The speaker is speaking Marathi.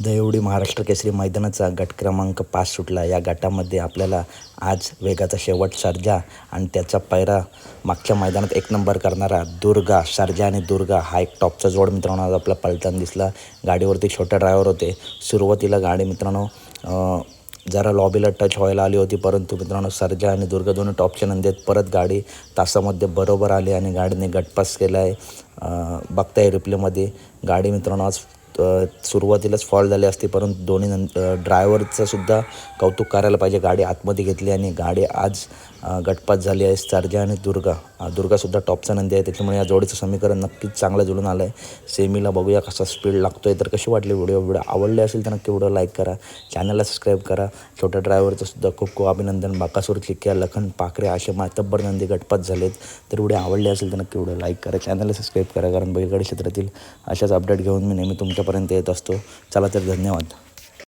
दहिवडी महाराष्ट्र केसरी मैदानाचा गट क्रमांक पाच सुटला. या गटामध्ये आपल्याला आज वेगाचा शेवट सर्जा आणि त्याचा पैरा मागच्या मैदानात एक नंबर करणारा दुर्गा सर्जा आणि दुर्गा हा एक टॉपचा जोड मित्रांनो. आज आपला पलटण दिसला. गाडीवरती छोटे ड्रायव्हर होते. सुरुवातीला गाडी मित्रांनो जरा लॉबीला टच व्हायला आली होती परंतु मित्रांनो सर्जा आणि दुर्गा दोन्ही टॉपच्या नंदी आहेत परत गाडी तासामध्ये बरोबर आली आणि गाडीने गटपास केला आहे बघताय रिप्लेमध्ये गाडी मित्रांनो आज सुरुवातीलाच फॉल्ट झाले असते परंतु दोन्ही नंतर ड्रायव्हरचं सुद्धा कौतुक करायला पाहिजे. गाडी आतमध्ये घेतली आणि गाडी आज गटपात झाली आहे. सर्जा आणि दुर्गा. दुर्गासुद्धा टॉपचा नंदी आहे. त्याच्यामुळे या जोडीचं समीकरण नक्कीच चांगलं जुळून आलं आहे सेमीला बघूया कसा स्पीड लागतो आहे तर कशी वाटली व्हिडिओ? व्हिडिओ आवडले असेल तर नक्की व्हिडिओ लाईक करा. चॅनलला सबस्क्राईब करा. छोट्या ड्रायव्हरचं सुद्धा खूप खूप अभिनंदन. बाकासूर चिक्क्या लखन पाखरे असे मातब्बर नंदी गटपात झालेत. तर व्हिडिओ आवडले असेल तर नक्की व्हिडिओ लाईक करा. चॅनलला सबस्क्राईब करा कारण बैलगाडी क्षेत्रातील अशाच अपडेट घेऊन मी नेहमी तुमच्यापर्यंत येत असतो. चला तर धन्यवाद.